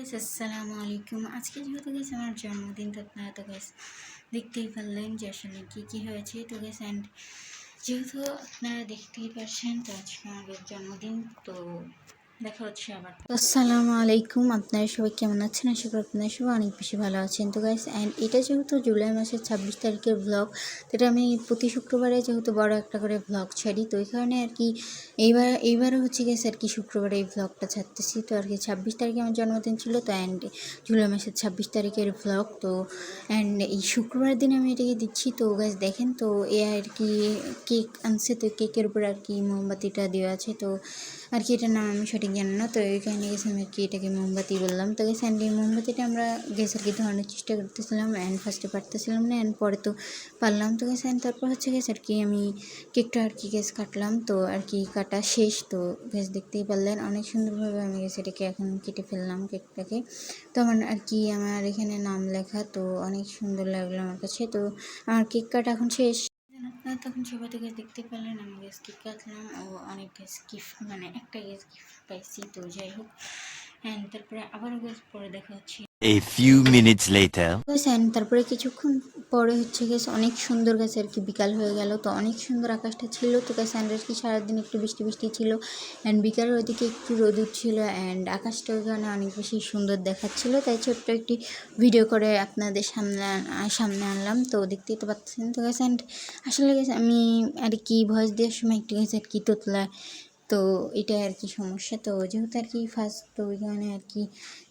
আসসালামু আলাইকুম। আজকে যেহেতু গেছে আমার জন্মদিন, তো আপনারা তো দেখতেই পারলেন যে আসলে কী কী হয়েছে। তো গেস অ্যান্ড যেহেতু আপনারা দেখতেই পারছেন, তো আজকে আমাদের জন্মদিন, তো দেখা হচ্ছে আসসালামু আলাইকুম আপনারা সবাই কেমন আছেন? আশা করি আপনারা সবাই অনেক বেশি ভালো আছেন। তো গাইস অ্যান্ড এটা যেহেতু জুলাই মাসের ছাব্বিশ তারিখের ব্লগ এটা আমি প্রতি শুক্রবারে যেহেতু বড় একটা করে ব্লগ ছাড়ি, তো ওই কারণে আর কি এইবার, এইবারও হচ্ছে গেছে আর কি শুক্রবারে এই ব্লগটা ছাড়তেছি। তো আর কি ছাব্বিশ তারিখে আমার জন্মদিন ছিল, তো অ্যান্ড জুলাই মাসের ছাব্বিশ তারিখের ব্লগ তো অ্যান্ড এই শুক্রবার দিন আমি এটাকে দিচ্ছি। তো গাছ দেখেন, তো এ আর কি কেক আনছে, তো কেকের উপর আর কি মোমবাতিটা দেওয়া আছে। তো আর কি এটার নাম আমি সঠিক জানি না তো কারণে গেছে আমি কি এটাকে মোমবাতি বললাম? তো গেছে অ্যান্ড এই মোমবাতিটা আমরা গেছে আর কি ধরানোর চেষ্টা করতেছিলাম অ্যান্ড ফার্স্টে পারতেছিলাম না অ্যান্ড পরে তো পারলাম। তো গেছে অ্যান্ড তারপর হচ্ছে গেছে আর কি আমি কেকটা আর কি গ্যাস কাটলাম। তো আর কি কাটা শেষ। তো গ্যাস দেখতেই পারলেন, অনেক সুন্দরভাবে আমি গ্যাস এটাকে এখন কেটে ফেললাম কেকটাকে। তো আমার আর কি আমার এখানে নাম লেখা, তো অনেক সুন্দর লাগল আমার কাছে। তো আমার কেক কাটা এখন শেষ। আপনারা তখন সবাই থেকে দেখতে পেলেন, আমি গ্যাস কাটলাম, ও অনেক গ্যাস গিফট মানে একটা গ্যাস গিফট পাইছি, তো যাই হোক হ্যাঁ তারপরে আবারও গ্যাস পরে দেখা হচ্ছে। A few minutes later. তারপরে কিছুক্ষণ পরে হচ্ছে গেছে অনেক সুন্দর গেছে আর কি বিকাল হয়ে গেল। তো অনেক সুন্দর আকাশটা ছিল। তো গেছে অ্যান্ড আর কি সারাদিন একটু বৃষ্টি বৃষ্টি ছিল। অ্যান্ড বিকালের ওইদিকে একটু রোদ উঠছিল অ্যান্ড আকাশটা ওইখানে অনেক বেশি সুন্দর দেখাচ্ছিল। তাই ছোট্ট একটি ভিডিও করে আপনাদের সামনে সামনে আনলাম। তো দেখতেই তো পাচ্ছেন তো গেছে অ্যান্ড আসলে গেছে আমি আর কি ভয়েস দেওয়ার সময় একটু গেছে আর কি তোতলা তো এটাই আর কি সমস্যা। তো যেহেতু আর কি ফার্স্ট তো ওই কারণে আর কি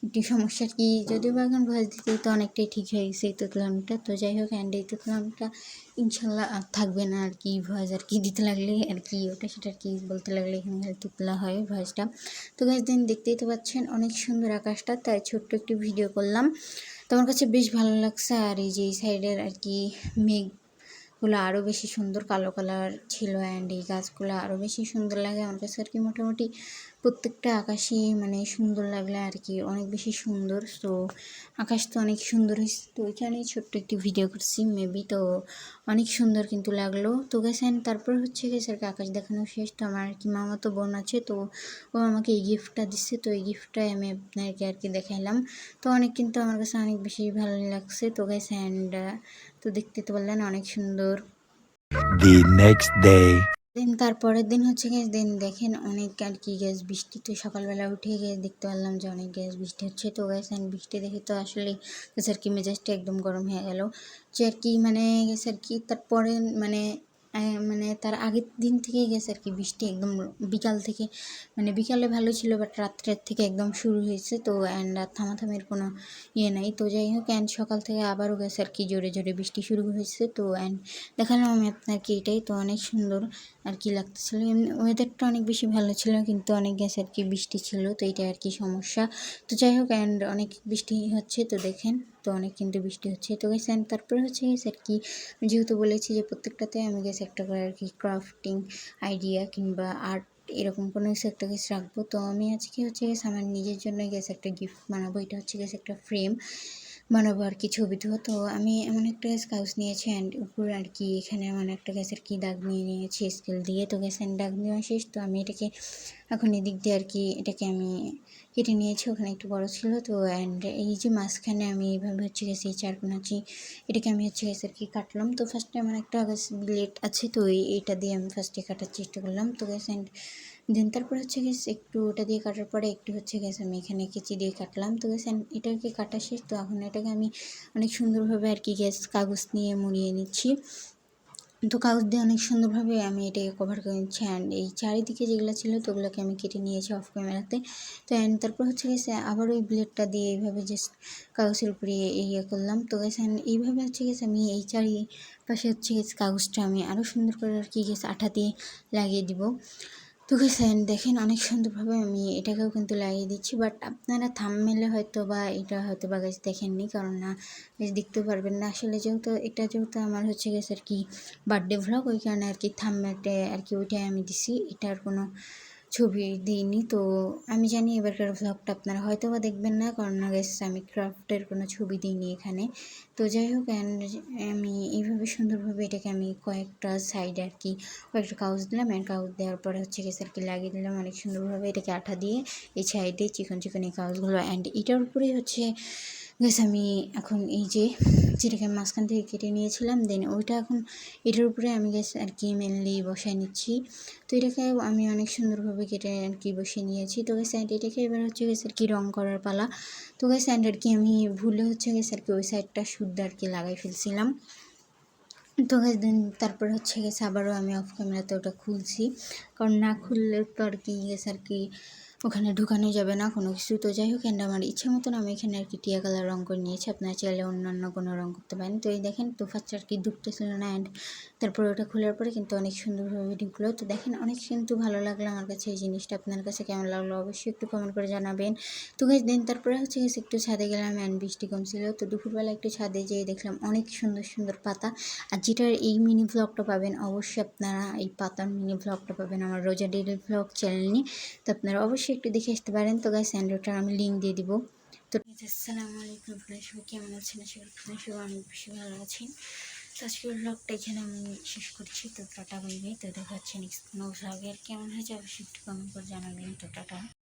একটু সমস্যা আর কি যদিও বা এখন ভয়েস দিতে তো অনেকটাই ঠিক হয়ে গেছে এই তোতলামটা তো যাই হোক অ্যান্ড এই তোতলামটা ইনশাল্লাহ আর থাকবে না আর কি ভয়েস আর কি দিতে লাগলে আর কি ওটা সেটা আর কি বলতে লাগলে এখানে তোতলা হয় ভয়েসটা তো গাছ দিন দেখতেই তো পাচ্ছেন অনেক সুন্দর আকাশটা, তাই ছোট্ট একটি ভিডিও করলাম। তো আমার কাছে বেশ ভালো লাগছে আর এই যে এই সাইডের আর কি মেঘ গুলো আরও বেশি সুন্দর কালো কালার ছিল অ্যান্ড এই গাছগুলো আরও বেশি সুন্দর লাগে। আমার কাছে আর কি মোটামুটি প্রত্যেকটা আকাশই মানে সুন্দর লাগলে আর কি অনেক বেশি সুন্দর। তো আকাশ তো অনেক সুন্দর হয়েছে তো ওইখানেই ছোট্ট একটি ভিডিও করছি। মেবি তো অনেক সুন্দর কিন্তু লাগল। তো গেছেন তারপর হচ্ছে গেছে আর কি আকাশ দেখানো শেষ। তো আমার আর কি মামাতো বোন আছে, তো ও আমাকে এই গিফটটা দিচ্ছে তো এই গিফটটাই আমি আপনাকে আর কি দেখাইলাম। তো অনেক কিন্তু আমার কাছে অনেক বেশি ভালো লাগছে। তো গেছে অ্যান্ড তো দেখতে তো বললেন অনেক সুন্দর। দি নেক্সট ডে দিন তারপরের দিন হচ্ছে গ্যাস দিন দেখেন অনেক আর কি গ্যাস বৃষ্টি তো সকালবেলা উঠে গিয়ে দেখতে পারলাম যে অনেক গ্যাস বৃষ্টি হচ্ছে। তো গ্যাস অ্যান্ড বৃষ্টি দেখে তো আসলে গ্যাস আর কি মেজাজটা একদম গরম হয়ে গেল। যে আর কি মানে গ্যাস আর কি তারপরে মানে মানে তার আগের দিন থেকেই গেছে আর কি বৃষ্টি একদম বিকাল থেকে। মানে বিকালে ভালো ছিল বাট রাত্রের থেকে একদম শুরু হয়েছে, তো অ্যান্ড আর থামাথামের কোনো ইয়ে নাই। তো যাই হোক অ্যান্ড সকাল থেকে আবারও গেছে আর কি জোরে জোরে বৃষ্টি শুরু হয়েছে, তো অ্যান্ড দেখালাম আমি আপনাকে এটাই। তো অনেক সুন্দর আর কি লাগতেছিল। এমনি ওয়েদারটা অনেক বেশি ভালো ছিল, কিন্তু অনেক গেছে আর কি বৃষ্টি ছিল, তো এটাই আর কি সমস্যা। তো যাই হোক অ্যান্ড অনেক বৃষ্টি হচ্ছে, তো দেখেন, তো অনেক কিন্তু বৃষ্টি হচ্ছে। তো গেছে অ্যান্ড তারপরে হচ্ছে গেছে আর কি, যেহেতু বলেছি যে প্রত্যেকটাতে আমি গেছে একটা করে আর কি ক্রাফটিং আইডিয়া কিংবা আর্ট এরকম কোনো কিছু একটা কিছু রাখব। তো আমি আজকে হচ্ছে গেছে আমার নিজের জন্য গেছে একটা গিফট বানাবো। এটা হচ্ছে গেছে একটা ফ্রেম বানাবো আর কি ছবি তো। তো আমি এমন একটা কাগজ নিয়েছি অ্যান্ড উপরে আর কি এখানে এমন একটা গ্যাসের কি দাগ নিয়ে নিয়েছি স্কেল দিয়ে। তো গ্যাসের দাগ নেওয়া শেষ। তো আমি এটাকে এখন এদিক দিয়ে আর কি এটাকে আমি কেটে নিয়েছি, ওখানে একটু বড় ছিল, তো অ্যান্ড এই যে মাঝখানে আমি এইভাবে হচ্ছে গেছে এই চারকোনাচি এটাকে আমি হচ্ছে গেছে আর কি কাটলাম। তো ফার্স্টে আমার একটা ব্লেড আছে, তো এই, এইটা দিয়ে আমি ফার্স্টে কাটার চেষ্টা করলাম। তো গ্যাস অ্যান্ড দেন তারপর হচ্ছে গেছে একটু ওটা দিয়ে কাটার পরে একটু হচ্ছে গেছে আমি এখানে কেচি দিয়ে কাটলাম। তো গেছে এটাকে কাটা শেষ, তো এখন এটাকে আমি অনেক সুন্দরভাবে আর কি গ্যাস কাগজ নিয়ে মুড়িয়ে নিচ্ছি। তো কাগজ দিয়ে অনেক সুন্দরভাবে আমি এটাকে কভার করে নিচ্ছি অ্যান্ড এই চারিদিকে যেগুলো ছিল তো ওগুলোকে আমি কেটে নিয়েছি অফ ক্যামেরাতে তো অ্যান্ড তারপর হচ্ছে গেছে আবার ওই ব্লেডটা দিয়ে এইভাবে জাস্ট কাগজের উপরে ইয়ে করলাম। তো গেছে এইভাবে হচ্ছে গেছে আমি এই চারি পাশে হচ্ছে গেছে কাগজটা আমি আরও সুন্দর করে আর কি গেছে আঠা দিয়ে লাগিয়ে দিব। তো গেছে and দেখেন অনেক সুন্দরভাবে আমি এটাকেও কিন্তু লাগিয়ে দিচ্ছি বাট আপনারা থাম মেলে হয়তো বা এটা হয়তো বা গাছ দেখেননি, কারণ না গাছ দেখতে পারবেন না। আসলে যেহেতু, এটা যেহেতু আমার হচ্ছে গেছে আর কি বার্থডে ভ্লগ ওই কারণে আর কি থাম থামমেটে আর কি ওইটাই আমি দিছি, এটার কোনো ছবি দিইনি। তো আমি জানি এবারকার ভ্লগটা আপনারা হয়তো বা দেখবেন না, কারণ গেস আমি ক্রাফটের কোনো ছবি দিইনি এখানে। তো যাই হোক অ্যান্ড আমি এইভাবে সুন্দরভাবে এটাকে আমি কয়েকটা সাইডে আর কি কয়েকটা কাগজ দিলাম অ্যান্ড কাগজ দেওয়ার পরে হচ্ছে গেছে আর কি লাগিয়ে দিলাম। অনেক সুন্দরভাবে এটাকে আঠা দিয়ে এই সাইডে চিকন চিকন এই কাগজগুলো অ্যান্ড এটার উপরেই হচ্ছে গেস আমি এখন এই যে যেটাকে মাঝখান থেকে কেটে নিয়েছিলাম দেন ওইটা এখন এটার উপরে আমি গেস আর কি মেনলি বসায় নিচ্ছি। তো এটাকে আমি অনেক সুন্দরভাবে কেটে আর কি বসিয়ে নিয়েছি। তো গেছে অ্যান্ড এটাকে এবার হচ্ছে গেছে আর কি রং করার পালা। তো গেছে অ্যান্ড আর কি আমি ভুলে হচ্ছে গেছে আর কি ওই সাইডটা শুদ্ধ আর কি লাগাই ফেলছিলাম। তো তারপর হচ্ছে গেছে আবারও আমি অফ ক্যামেরাতে ওটা খুলছি। কারণ না খুললে তো আর কি গেছে আর কি ওখানে ঢুকানো যাবে না, কোনো কিছু তো যাই হোক অ্যান্ড আমার ইচ্ছে মতন আমি এখানে আর কি টিয়া কালার রঙ করে নিয়েছি। আপনারা চাইলে অন্যান্য কোনো রঙ করতে পারেন। তো এই দেখেন তো ফার্স্ট আর কি ঢুকতেছিল না অ্যান্ড তারপর ওটা খোলার পরে কিন্তু অনেক সুন্দরভাবে ঢুকলো তো দেখেন, অনেক কিন্তু ভালো লাগল আমার কাছে এই জিনিসটা। আপনার কাছে কেমন লাগল অবশ্যই একটু কমেন্ট করে জানাবেন। তো গাছ দিন তারপরে হচ্ছে গেছে একটু ছাদে গেলাম অ্যান্ড বৃষ্টি কমছিল। তো দুপুরবেলা একটু ছাদে যেয়ে দেখলাম অনেক সুন্দর সুন্দর পাতা। আর যেটার এই মিনি ভ্লগটা পাবেন অবশ্যই আপনারা এই পাতার মিনি ভ্লগটা পাবেন আমার রোজা ডেলি ভ্লগ নিয়ে তো আপনারা অবশ্যই একটু দেখে আসতে পারেন। তো গাইস অ্যান্ড্রয়েডটার আমি লিঙ্ক দিয়ে দিব। তো আসসালামু আলাইকুম আপনারা সবাই কেমন আছেন? আশা করি আপনারা সবাই অনেক বেশি ভালো আছেন। তো আজকের ব্লগটা এখানে আমি শেষ করছি। তো টাটা বাই তো দেখা হচ্ছে নেক্সট কোনো ভ্লগে আর কেমন হয়েছে অবশ্যই একটু কমেন্ট করে জানাবেন। তো টাটা।